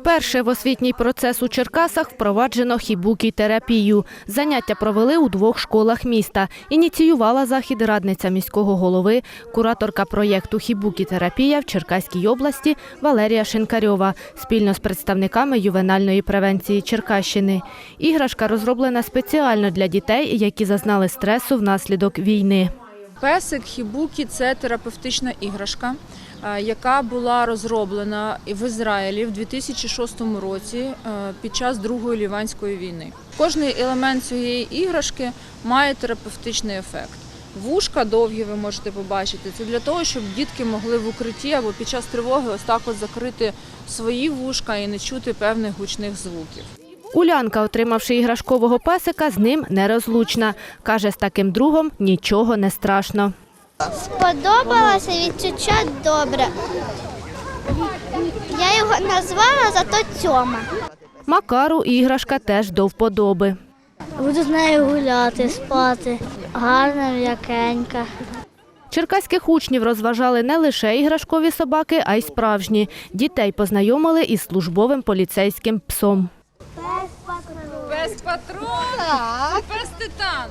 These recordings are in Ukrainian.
Вперше в освітній процес у Черкасах впроваджено хібукі-терапію. Заняття провели у двох школах міста. Ініціювала захід радниця міського голови, кураторка проєкту Хібукі-терапія в Черкаській області Валерія Шинкарьова спільно з представниками ювенальної превенції Черкащини. Іграшка розроблена спеціально для дітей, які зазнали стресу внаслідок війни. Песик Хібукі це терапевтична іграшка, яка була розроблена в Ізраїлі в 2006 році е, під час Другої ліванської війни. Кожний елемент цієї іграшки має терапевтичний ефект. Вушка довгі ви можете побачити. Це для того, щоб дітки могли в укритті або під час тривоги ось так от закрити свої вушка і не чути певних гучних звуків. Улянка, отримавши іграшкового песика, з ним нерозлучна. Каже, з таким другом нічого не страшно. Сподобалося відчуття добре. Я його назвала зато Тьома. Макару іграшка теж до вподоби. Буду з нею гуляти, спати. Гарна, м'якенька. Черкаських учнів розважали не лише іграшкові собаки, а й справжні. Дітей познайомили із службовим поліцейським псом. Пес патрон, пес титан.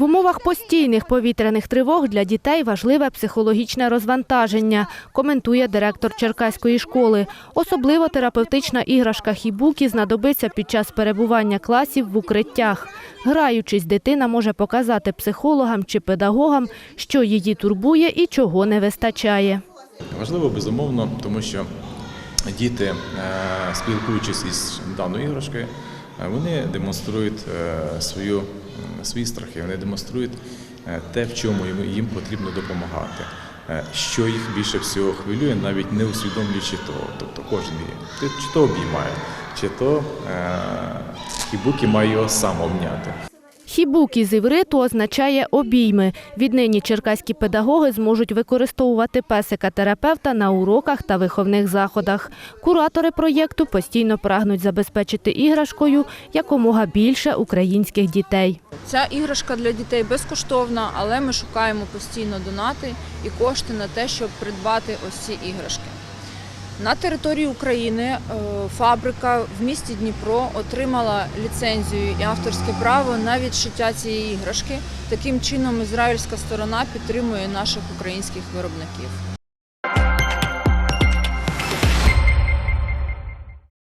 В умовах постійних повітряних тривог для дітей важливе психологічне розвантаження, коментує директор Черкаської школи. Особливо терапевтична іграшка хібукі знадобиться під час перебування класів в укриттях. Граючись, дитина може показати психологам чи педагогам, що її турбує і чого не вистачає. Важливо безумовно, тому що діти, е, спілкуючись із даною іграшкою, е, вони демонструють е, свою, свої страхи, вони демонструють е, те, в чому їм- потрібно допомагати. е, Що їх більше всього хвилює, навіть не усвідомлюючи того. Тобто кожен її чи то обіймає, чи то е, хібуки має його сам обняти. Хібукі з івриту означає обійми. Віднині черкаські педагоги зможуть використовувати песика-терапевта на уроках та виховних заходах. Куратори проєкту постійно прагнуть забезпечити іграшкою якомога більше українських дітей. Ця іграшка для дітей безкоштовна, але ми шукаємо постійно донати і кошти на те, щоб придбати ось ці іграшки. На території України е, фабрика в місті Дніпро отримала ліцензію і авторське право на відшиття цієї іграшки. Таким чином ізраїльська сторона підтримує наших українських виробників.